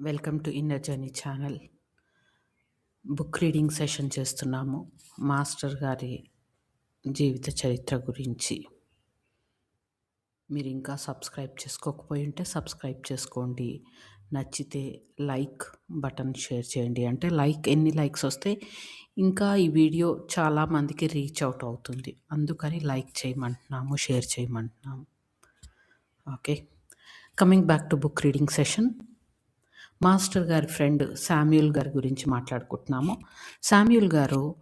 Welcome to inner journey channel. Book reading session చేస్తున్నాము. Master గారి జీవిత చరిత్ర గురించి. మీరు ఇంకా సబ్స్క్రైబ్ చేసుకోకపోయి ఉంటే సబ్స్క్రైబ్ చేసుకోండి. నచ్చితే లైక్ బటన్ షేర్ చేయండి. అంటే లైక్ ఎన్ని లైక్స్ వస్తే ఇంకా ఈ వీడియో చాలామందికి రీచ్ అవుట్ అవుతుంది. అందుకని లైక్ చేయమంటున్నాము share చేయమంటున్నాము. Okay. Coming back to book reading session. Master గారి ఫ్రెండ్ శామ్యూల్ గారి గురించి మాట్లాడుకుంటున్నాము. శామ్యూల్ గారు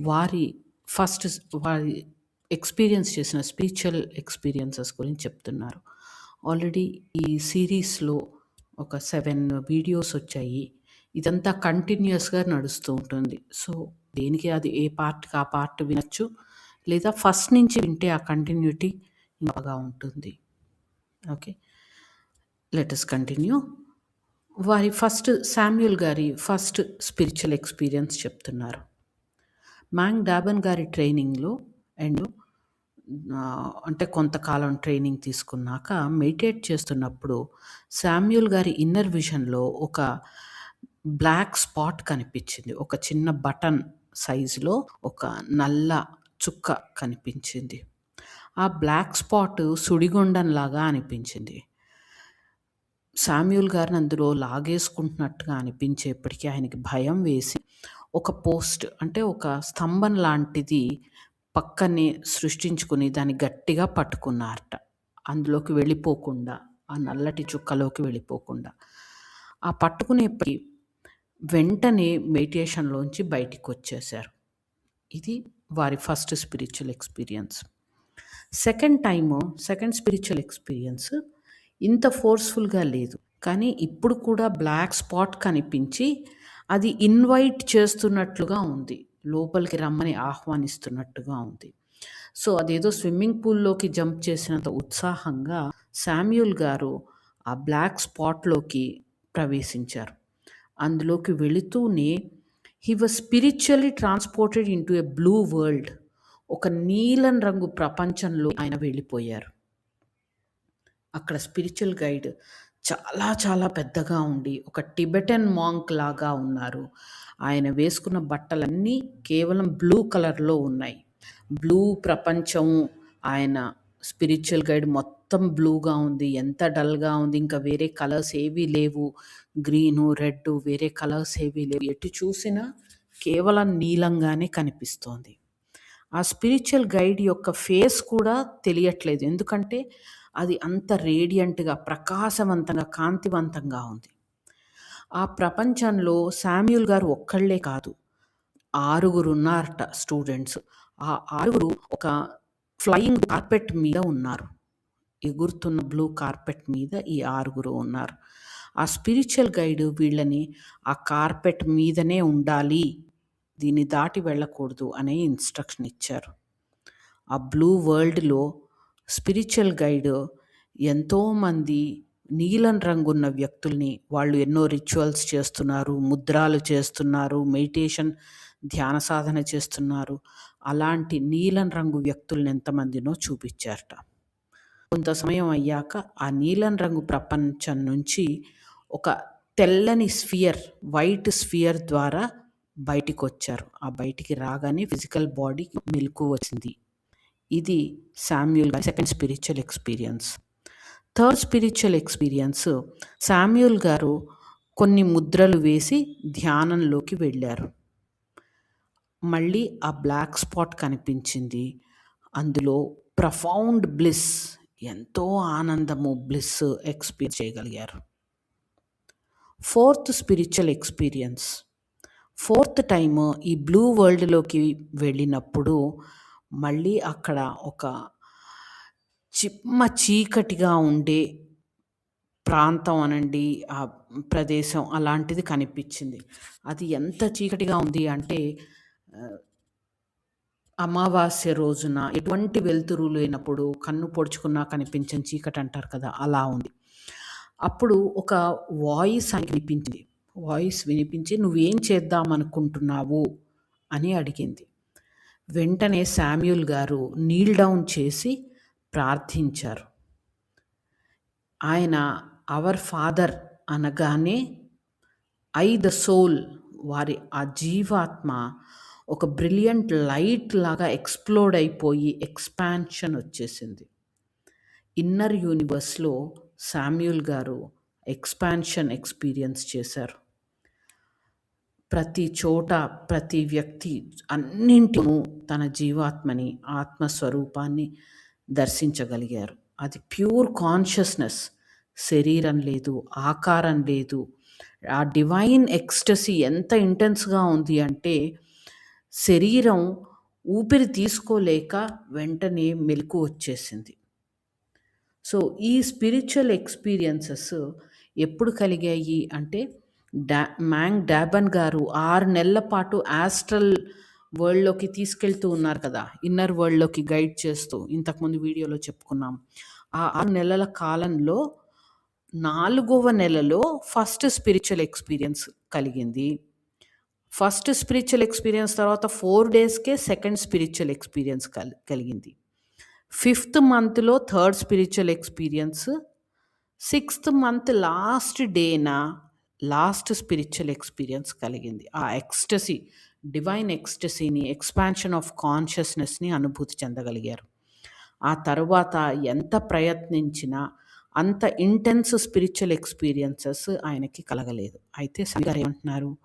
వారి ఫస్ట్ వారి ఎక్స్పీరియన్స్ చేసిన స్పిరిచువల్ ఎక్స్పీరియన్సెస్ గురించి చెప్తున్నారు. ఆల్రెడీ ఈ సిరీస్లో ఒక సెవెన్ వీడియోస్ వచ్చాయి. ఇదంతా కంటిన్యూస్గా నడుస్తూ ఉంటుంది. సో దేనికి అది ఏ పార్ట్కి ఆ పార్ట్ వినొచ్చు? లేదా ఫస్ట్ నుంచి వింటే ఆ కంటిన్యూటీ బాగా ఉంటుంది. ఓకే. లెటస్ కంటిన్యూ వారి ఫస్ట్ శామ్యుల్ గారి ఫస్ట్ స్పిరిచువల్ ఎక్స్పీరియన్స్ చెప్తున్నారు. మ్యాంగ్ డాబన్ గారి ట్రైనింగ్లో అండ్ అంటే కొంతకాలం ట్రైనింగ్ తీసుకున్నాక మెడిటేట్ చేస్తున్నప్పుడు శామ్యుల్ గారి ఇన్నర్ విజన్లో ఒక బ్లాక్ స్పాట్ కనిపించింది. ఒక చిన్న బటన్ సైజులో ఒక నల్ల చుక్క కనిపించింది. ఆ బ్లాక్ స్పాట్ సుడిగుండంలాగా అనిపించింది. శామ్యూల్ గారిని అందులో లాగేసుకుంటున్నట్టుగా అనిపించేప్పటికీ ఆయనకి భయం వేసి ఒక పోస్ట్ అంటే ఒక స్తంభం లాంటిది పక్కనే సృష్టించుకుని దాన్ని గట్టిగా పట్టుకున్నారట. అందులోకి వెళ్ళిపోకుండా ఆ నల్లటి చుక్కలోకి వెళ్ళిపోకుండా. ఆ పట్టుకునేప్పటికీ వెంటనే మెడిటేషన్లోంచి బయటికి వచ్చేసారు ఇది వారి first spiritual experience. Second time second spiritual experience ఇంత ఫోర్స్ఫుల్గా లేదు. కానీ ఇప్పుడు కూడా బ్లాక్ స్పాట్ కనిపించి అది ఇన్వైట్ చేస్తున్నట్లుగా ఉంది. లోపలికి రమ్మని ఆహ్వానిస్తున్నట్టుగా ఉంది. సో అదేదో స్విమ్మింగ్ పూల్లోకి జంప్ చేసినంత ఉత్సాహంగా శామ్యూల్ గారు ఆ బ్లాక్ స్పాట్లోకి ప్రవేశించారు. అందులోకి వెళుతూనే he was spiritually transported into a blue world. ఒక నీలం రంగు ప్రపంచంలో ఆయన వెళ్ళిపోయారు. అక్కడ స్పిరిచువల్ గైడ్ చాలా చాలా పెద్దగా ఉండి ఒక టిబెటన్ మాంక్ లాగా ఉన్నారు. ఆయన వేసుకున్న బట్టలన్నీ కేవలం బ్లూ కలర్లో ఉన్నాయి. బ్లూ ప్రపంచం ఆయన స్పిరిచువల్ గైడ్ మొత్తం బ్లూగా ఉంది. ఎంత డల్గా ఉంది ఇంకా వేరే కలర్స్ ఏవీ లేవు. గ్రీను రెడ్ వేరే కలర్స్ ఏవీ లేవు. ఎటు చూసినా కేవలం నీలంగానే కనిపిస్తోంది. ఆ స్పిరిచువల్ గైడ్ యొక్క ఫేస్ కూడా తెలియట్లేదు. ఎందుకంటే అది అంత రేడియంట్గా ప్రకాశవంతంగా కాంతివంతంగా ఉంది. ఆ ప్రపంచంలో శామ్యూల్ గారు ఒక్కళ్ళే కాదు. ఆరుగురు ఉన్నారట స్టూడెంట్స్. ఆ ఆరుగురు ఒక ఫ్లయింగ్ కార్పెట్ మీద ఉన్నారు. ఎగురుతున్న బ్లూ కార్పెట్ మీద ఈ ఆరుగురు ఉన్నారు. ఆ స్పిరిచువల్ గైడ్ వీళ్ళని ఆ కార్పెట్ మీదనే ఉండాలి దీన్ని దాటి వెళ్ళకూడదు అనే ఇన్స్ట్రక్షన్ ఇచ్చారు. ఆ బ్లూ వరల్డ్లో స్పిరిచువల్ గైడ్ ఎంతోమంది నీలం రంగున్న వ్యక్తుల్ని వాళ్ళు ఎన్నో రిచువల్స్ చేస్తున్నారు ముద్రాలు చేస్తున్నారు మెడిటేషన్ ధ్యాన సాధన చేస్తున్నారు. అలాంటి నీలం రంగు వ్యక్తుల్ని ఎంతమందినో చూపించారట. కొంత సమయం అయ్యాక ఆ నీలం రంగు ప్రపంచం నుంచి ఒక తెల్లని స్ఫియర్ వైట్ స్ఫియర్ ద్వారా బయటికి వచ్చారు ఆ బయటికి రాగానే ఫిజికల్ బాడీ మెలకు వచ్చింది. ఇది శామ్యూల్ గారి second spiritual experience third spiritual experience Samuel గారు కొన్ని ముద్రలు వేసి ధ్యానంలోకి వెళ్ళారు. మళ్ళీ ఆ బ్లాక్ స్పాట్ కనిపించింది. అందులో ప్రఫౌండ్ బ్లిస్ ఎంతో ఆనందము బ్లిస్ ఎక్స్పీరియన్స్ చేయగలిగారు. Fourth spiritual experience fourth time ఈ బ్లూ వరల్డ్లోకి వెళ్ళినప్పుడు మళ్ళీ అక్కడ ఒక చిమ్మ చీకటిగా ఉండే ప్రాంతం అనండి ఆ ప్రదేశం అలాంటిది కనిపించింది. అది ఎంత చీకటిగా ఉంది అంటే అమావాస్య రోజున ఎటువంటి వెలుతురు లేనప్పుడు కన్ను పొడుచుకున్నా కనిపించని చీకటి అంటారు కదా అలా ఉంది. అప్పుడు ఒక వాయిస్ అని వినిపించింది. వాయిస్ వినిపించి నువ్వేం చేద్దాం అనుకుంటున్నావు? అని అడిగింది. వెంటనే శామ్యూల్ గారు నీల్ డౌన్ చేసి ప్రార్థించారు. ఆయన అవర్ ఫాదర్ అనగానే ఐ ద సోల్ వారి ఆ జీవాత్మ ఒక బ్రిలియంట్ లైట్ లాగా ఎక్స్ప్లోడ్ అయిపోయి ఎక్స్పాన్షన్ వచ్చేసింది. ఇన్నర్ యూనివర్స్లో శామ్యూల్ గారు ఎక్స్పాన్షన్ ఎక్స్పీరియన్స్ చేశారు. ప్రతి చోట ప్రతి వ్యక్తి అన్నింటినూ తన జీవాత్మని ఆత్మస్వరూపాన్ని దర్శించగలిగారు. అది ప్యూర్ కాన్షియస్నెస్. శరీరం లేదు ఆకారం లేదు. ఆ డివైన్ ఎక్స్టసీ ఎంత ఇంటెన్స్గా ఉంది అంటే శరీరం ఊపిరి తీసుకోలేక వెంటనే మెలకు వచ్చేసింది. సో ఈ స్పిరిచువల్ ఎక్స్పీరియన్సెస్ ఎప్పుడు కలిగాయి అంటే డా మ్యాంగ్ డాబన్ గారు ఆరు నెలల పాటు ఆస్ట్రల్ వరల్డ్లోకి తీసుకెళ్తూ ఉన్నారు కదా ఇన్నర్ వరల్డ్లోకి గైడ్ చేస్తూ ఇంతకుముందు వీడియోలో చెప్పుకున్నాం. ఆ ఆరు నెలల కాలంలో నాలుగవ నెలలో ఫస్ట్ స్పిరిచువల్ ఎక్స్పీరియన్స్ కలిగింది. ఫస్ట్ స్పిరిచువల్ ఎక్స్పీరియన్స్ తర్వాత ఫోర్ డేస్కే సెకండ్ స్పిరిచువల్ ఎక్స్పీరియన్స్ కల్ కలిగింది. ఫిఫ్త్ మంత్లో third spiritual experience sixth month last డేనా last spiritual experience కలిగింది. ఆ ఎక్స్టసీ డివైన్ ఎక్స్టసీని ఎక్స్పాన్షన్ ఆఫ్ కాన్షియస్నెస్ని అనుభూతి చెందగలిగారు. ఆ తర్వాత ఎంత ప్రయత్నించినా అంత ఇంటెన్స్ స్పిరిచువల్ ఎక్స్పీరియన్సెస్ ఆయనకి కలగలేదు. అయితే సరి గారు ఏమంటున్నారు?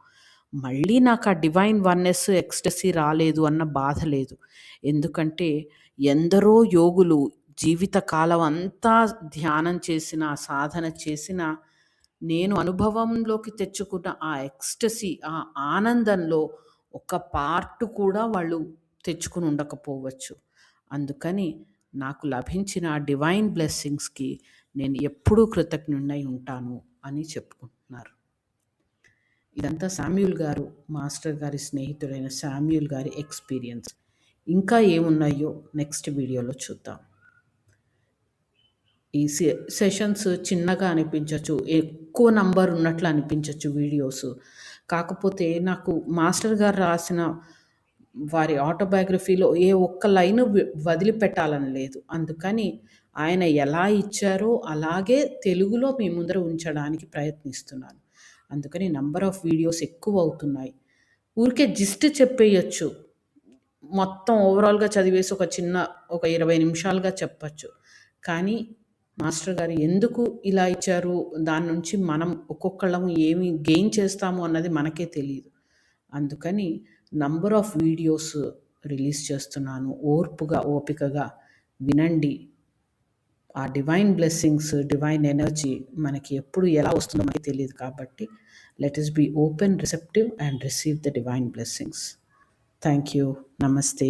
మళ్ళీ నాకు ఆ డివైన్ వన్నెస్ ఎక్స్టసీ రాలేదు అన్న బాధ లేదు. ఎందుకంటే ఎందరో యోగులు జీవిత కాలం అంతా ధ్యానం చేసిన సాధన చేసిన నేను అనుభవంలోకి తెచ్చుకున్న ఆ ఎక్స్టసీ ఆ ఆనందంలో ఒక పార్ట్ కూడా వాళ్ళు తెచ్చుకుని ఉండకపోవచ్చు. అందుకని నాకు లభించిన ఆ డివైన్ బ్లెస్సింగ్స్కి నేను ఎప్పుడూ కృతజ్ఞుడై ఉంటాను అని చెప్పుకుంటున్నారు. ఇదంతా శామ్యూల్ గారు మాస్టర్ గారి స్నేహితుడైన శామ్యూల్ గారి ఎక్స్పీరియన్స్. ఇంకా ఏమున్నాయో నెక్స్ట్ వీడియోలో చూద్దాం. ఈ సె- సెషన్స్ చిన్నగా అనిపించవచ్చు ఎక్కువ నంబర్ ఉన్నట్లు అనిపించవచ్చు వీడియోస్. కాకపోతే నాకు మాస్టర్ గారు రాసిన వారి ఆటోబయోగ్రఫీలో ఏ ఒక్క లైన్ వదిలిపెట్టాలని లేదు. అందుకని ఆయన ఎలా ఇచ్చారో అలాగే తెలుగులో మీ ముందర ఉంచడానికి ప్రయత్నిస్తున్నాను. అందుకని నంబర్ ఆఫ్ వీడియోస్ ఎక్కువ అవుతున్నాయి. ఊరికే జిస్ట్ చెప్పేయచ్చు. మొత్తం ఓవరాల్గా చదివేసి ఒక చిన్న ఒక ఇరవై నిమిషాలుగా చెప్పచ్చు. కానీ మాస్టర్ గారు ఎందుకు ఇలా ఇచ్చారు? దాని నుంచి మనం ఒక్కొక్కళ్ళం ఏమి గెయిన్ చేస్తాము అన్నది మనకే తెలియదు అందుకని నంబర్ ఆఫ్ వీడియోస్ రిలీజ్ చేస్తున్నాను. ఓర్పుగా ఓపికగా వినండి. ఆ డివైన్ బ్లెస్సింగ్స్ డివైన్ ఎనర్జీ మనకి ఎప్పుడు ఎలా వస్తుందో మనకి తెలియదు కాబట్టి let us be open receptive and receive the divine blessings. Thank you నమస్తే.